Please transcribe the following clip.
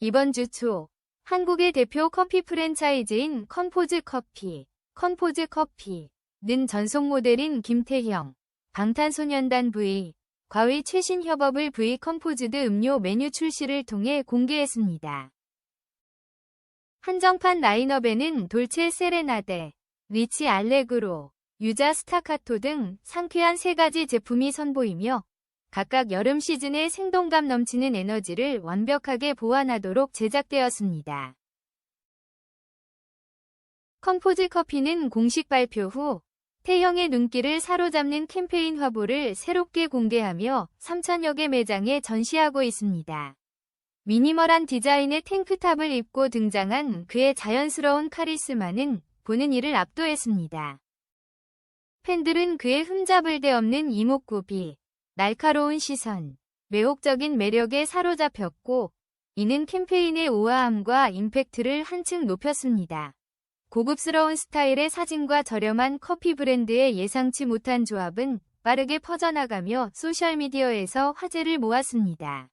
이번 주 초 한국의 대표 커피 프랜차이즈인 컨포즈 커피, 컨포즈 커피는 전속 모델인 김태형, 방탄소년단 V, 과의 최신 협업을 V 컨포즈드 음료 메뉴 출시를 통해 공개했습니다. 한정판 라인업에는 돌체 세레나데, 리치 알레그로, 유자 스타카토 등 상쾌한 세 가지 제품이 선보이며 각각 여름 시즌의 생동감 넘치는 에너지를 완벽하게 보완하도록 제작되었습니다. 컴포즈 커피는 공식 발표 후 태형의 눈길을 사로잡는 캠페인 화보를 새롭게 공개하며 3천여 개 매장에 전시하고 있습니다. 미니멀한 디자인의 탱크탑을 입고 등장한 그의 자연스러운 카리스마는 보는 이를 압도했습니다. 팬들은 그의 흠잡을 데 없는 이목구비, 날카로운 시선, 매혹적인 매력에 사로잡혔고 이는 캠페인의 우아함과 임팩트를 한층 높였습니다. 고급스러운 스타일의 사진과 저렴한 커피 브랜드의 예상치 못한 조합은 빠르게 퍼져나가며 소셜미디어에서 화제를 모았습니다.